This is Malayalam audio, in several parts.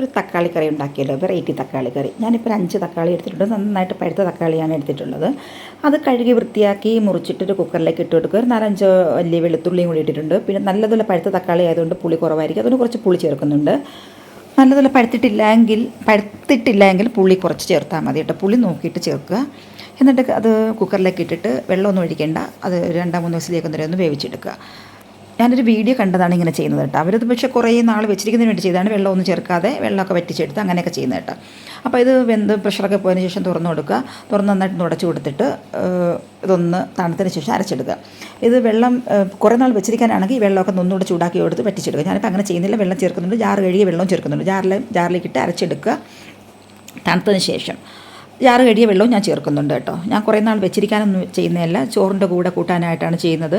ഒരു തക്കാളി കറി ഉണ്ടാക്കിയല്ലോ വെറൈറ്റി തക്കാളി കറി. ഞാനിപ്പോൾ അഞ്ച് തക്കാളി എടുത്തിട്ടുണ്ട്. നന്നായിട്ട് പഴുത്ത തക്കാളിയാണ് എടുത്തിട്ടുള്ളത്. അത് കഴുകി വൃത്തിയാക്കി മുറിച്ചിട്ടൊരു കുക്കറിലേക്ക് ഇട്ട് കൊടുക്കുക. ഒരു നാലഞ്ച് വലിയ വെളുത്തുള്ളിയും കൂടി ഇട്ടിട്ടുണ്ട്. പിന്നെ നല്ലതുപോലെ പഴുത്ത തക്കാളി ആയതുകൊണ്ട് പുളി കുറവായിരിക്കും. അതുകൊണ്ട് കുറച്ച് പുളി ചേർക്കുന്നുണ്ട്. നല്ലതുപോലെ പഴുത്തിട്ടില്ലെങ്കിൽ പഴുത്തിട്ടില്ലെങ്കിൽ പുളി കുറച്ച് ചേർത്താൽ മതി കേട്ടോ. പുളി നോക്കിയിട്ട് ചേർക്കുക. എന്നിട്ട് അത് കുക്കറിലേക്ക് ഇട്ടിട്ട് വെള്ളമൊന്നും ഒഴിക്കേണ്ട. അത് രണ്ടാം മൂന്ന് ദിവസത്തിലേക്ക് ഒന്ന് വേവിച്ചെടുക്കുക. ഞാനൊരു വീഡിയോ കണ്ടതാണ് ഇങ്ങനെ ചെയ്യുന്നത് കേട്ടോ. അവരത് പക്ഷേ കുറേ നാൾ വെച്ചിരിക്കുന്നതിന് വേണ്ടി ചെയ്താണ് വെള്ളമൊന്നും ചേർക്കാതെ വെള്ളമൊക്കെ വറ്റിച്ചെടുത്ത് അങ്ങനെയൊക്കെ ചെയ്യുന്നത് കേട്ടോ. അപ്പോൾ ഇത് വെന്ത് പ്രഷറൊക്കെ പോയതിന് ശേഷം തുറന്നു കൊടുക്കുക. തുറന്ന് നന്നായിട്ട് ഉടച്ചു കൊടുത്തിട്ട് ഇതൊന്ന് തണുത്തതിന് ശേഷം അരച്ചെടുക്കുക. ഇത് വെള്ളം കുറേ നാൾ വെച്ചിരിക്കാനാണെങ്കിൽ ഈ വെള്ളമൊക്കെ ഒന്നുകൂടെ ചൂടാക്കി കൊടുത്ത് വറ്റിച്ചെടുക്കുക. ഞാനിപ്പോൾ അങ്ങനെ ചെയ്യുന്നില്ല. വെള്ളം ചേർക്കുന്നുണ്ട്. ജാർ കഴുകിയ വെള്ളവും ചേർക്കുന്നുണ്ട്. ജാറിൽ ജാറിലേക്കിട്ട് അരച്ചെടുക്കുക. തണുത്തതിന് ശേഷം. ജാറ് കഴിയ വെള്ളവും ഞാൻ ചേർക്കുന്നുണ്ട് കേട്ടോ. ഞാൻ കുറേ നാൾ വെച്ചിരിക്കാനൊന്നും ചെയ്യുന്നതല്ല. ചോറിന്റെ കൂടെ കൂട്ടാനായിട്ടാണ് ചെയ്യുന്നത്.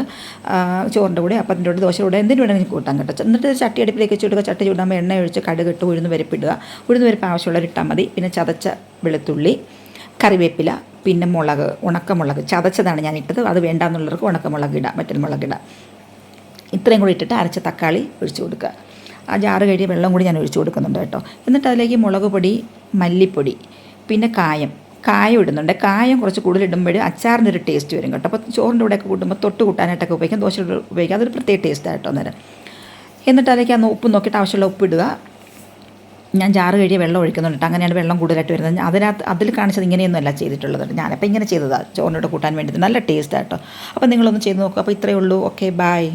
ചോറിന്റെ കൂടെ അപ്പത്തിന്റെ കൂടെ ദോശയുടെ കൂടെ എന്തിനു വേണമെങ്കിലും കൂട്ടാൻ കേട്ടോ. എന്നിട്ട് ചട്ടി അടുപ്പിലേക്ക് വെച്ചിടുക ചട്ടി ചൂടാകുമ്പോൾ എണ്ണ ഒഴിച്ച് കടുകിട്ട് ഉഴുന്ന് പരിപ്പിടുക ഉഴുന്ന് പരിപ്പ് ആവശ്യമുള്ളവർ ഇട്ടാൽ മതി. പിന്നെ ചതച്ച വെളുത്തുള്ളി കറിവേപ്പില പിന്നെ മുളക് ഉണക്കമുളക്. ചതച്ചതാണ് ഞാൻ ഇട്ടത്. അത് വേണ്ടാന്നുള്ളവർക്ക് ഉണക്കമുളക് ഇടാം മറ്റൊരു മുളക് ഇടാം. ഇത്രയും കൂടി ഇട്ടിട്ട് അരച്ച തക്കാളി ഒഴിച്ചു കൊടുക്കുക. ആ ജാറ് കഴിയ വെള്ളം കൂടി ഞാൻ ഒഴിച്ചു കൊടുക്കുന്നുണ്ട് കേട്ടോ. എന്നിട്ട് അതിലേക്ക് മുളക് പൊടി മല്ലിപ്പൊടി പിന്നെ കായം. കായം ഇടുന്നുണ്ട്. കായം കുറച്ച് കൂടുതൽ ഇടുമ്പോൾ അച്ചാറിന്റെ ഒരു ടേസ്റ്റ് വരും കേട്ടോ. അപ്പോൾ ചോറിന്റെ കൂടെയൊക്കെ കൂട്ടുമ്പോൾ തൊട്ട് കൂട്ടാനായിട്ടൊക്കെ ഉപയോഗിക്കാം. ദോശ ഉപയോഗിക്കാം. അതൊരു പ്രത്യേക ടേസ്റ്റ് ആയിട്ടോ അന്നേരം. എന്നിട്ട് അതിലേക്ക് ആ ഉപ്പ് നോക്കിയിട്ട് ആവശ്യമുള്ള ഉപ്പ് ഇടുക. ഞാൻ ജാറ് കഴിയ വെള്ളം ഒഴിക്കുന്നുണ്ട്. അങ്ങനെയാണ് വെള്ളം കൂടുതലായിട്ട് വരുന്നത്. അതിനകത്ത് അതിൽ കാണിച്ചത് ഇങ്ങനെയൊന്നും അല്ല ചെയ്തിട്ടുള്ളത് ഞാനപ്പോൾ ഇങ്ങനെ ചെയ്തതാണ്. ചോറിനോട് കൂട്ടാൻ വേണ്ടിയിട്ട്. നല്ല ടേസ്റ്റ് ആട്ടോ. അപ്പോൾ നിങ്ങളൊന്ന് ചെയ്ത് നോക്കുക. അപ്പോൾ ഇത്രയേ ഉള്ളൂ. Okay bye